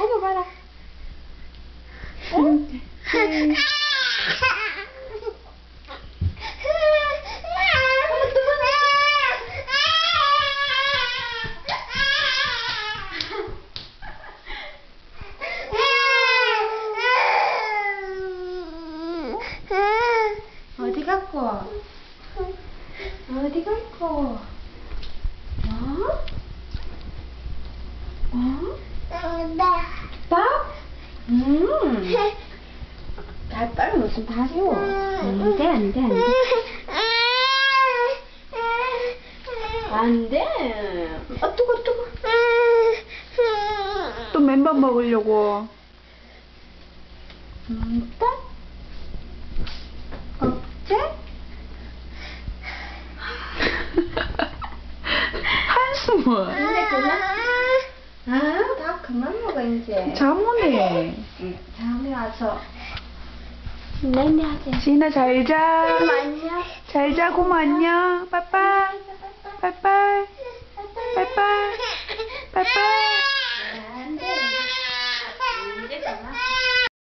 뽑아봐라. 음. 어디 갔고? 어디 갔고? 어? 어? 밥? 음. 다 빨리 무슨 밥이오? 안 돼, 안 돼, 안 돼. 안 돼. 아, 뜨거, 뜨거. 또 맨밥 먹으려고. 음, 딱. 어째? 한숨을. 이제 그만. 그만 먹어, 이제. 자모네. 응, 다음에 와서. 네네 하지. 지인아 잘 자. 안녕. 잘 자고 마 안녕. 빠빠이. 빠빠이.